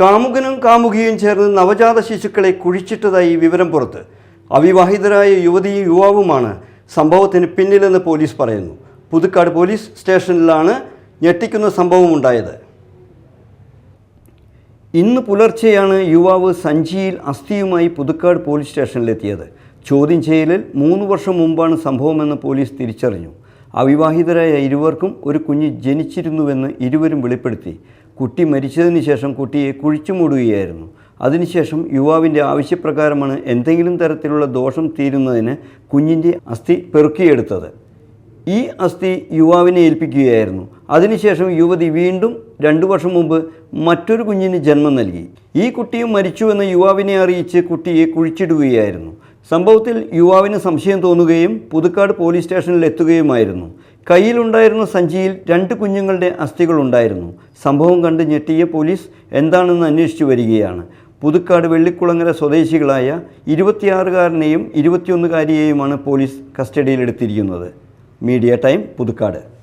കാമുകനും കാമുകിയും ചേർന്ന് നവജാത ശിശുക്കളെ കുഴിച്ചിട്ടതായി വിവരം പുറത്ത്. അവിവാഹിതരായ യുവതിയും യുവാവുമാണ് സംഭവത്തിന് പിന്നിലെന്ന് പോലീസ് പറയുന്നു. പുതുക്കാട് പോലീസ് സ്റ്റേഷനിലാണ് ഞെട്ടിക്കുന്ന സംഭവമുണ്ടായത് ഇന്ന് പുലർച്ചെയാണ് യുവാവ് സഞ്ചിയിൽ അസ്ഥിയുമായി പുതുക്കാട് പോലീസ് സ്റ്റേഷനിലെത്തിയത്. ചോദ്യം ചെയ്യലിൽ മൂന്ന് വർഷം മുമ്പാണ് സംഭവമെന്ന് പോലീസ് തിരിച്ചറിഞ്ഞു. അവിവാഹിതരായ ഇരുവർക്കും ഒരു കുഞ്ഞ് ജനിച്ചിരുന്നുവെന്ന് ഇരുവരും വെളിപ്പെടുത്തി. കുട്ടി മരിച്ചതിന് ശേഷം കുട്ടിയെ കുഴിച്ചു മൂടുകയായിരുന്നു. അതിനുശേഷം യുവാവിന്റെ ആവശ്യപ്രകാരമാണ് എന്തെങ്കിലും തരത്തിലുള്ള ദോഷം തീരുന്നതിന് കുഞ്ഞിന്റെ അസ്ഥി പെറുക്കിയെടുത്തത്. ഈ അസ്ഥി യുവാവിനെ ഏൽപ്പിക്കുകയായിരുന്നു. അതിനുശേഷം യുവതി വീണ്ടും രണ്ടു വർഷം മുമ്പ് മറ്റൊരു കുഞ്ഞിന് ജന്മം നൽകി. ഈ കുട്ടിയും മരിച്ചുവെന്ന് യുവാവിനെ അറിയിച്ച് കുട്ടിയെ കുഴിച്ചിടുകയായിരുന്നു. സംഭവത്തിൽ യുവാവിന് സംശയം തോന്നുകയും പുതുക്കാട് പോലീസ് സ്റ്റേഷനിൽ എത്തുകയുമായിരുന്നു കയ്യിലുണ്ടായിരുന്ന സഞ്ചിയിൽ രണ്ട് കുഞ്ഞുങ്ങളുടെ അസ്ഥികളുണ്ടായിരുന്നു. സംഭവം കണ്ട് ഞെട്ടിയ പോലീസ് എന്താണെന്ന് അന്വേഷിച്ചു വരികയാണ്. പുതുക്കാട് വെള്ളിക്കുളങ്ങര സ്വദേശികളായ ഇരുപത്തിയാറുകാരനെയും ഇരുപത്തിയൊന്നുകാരിയെയുമാണ് പോലീസ് കസ്റ്റഡിയിലെടുത്തിരിക്കുന്നത്. Media time Puthukkad.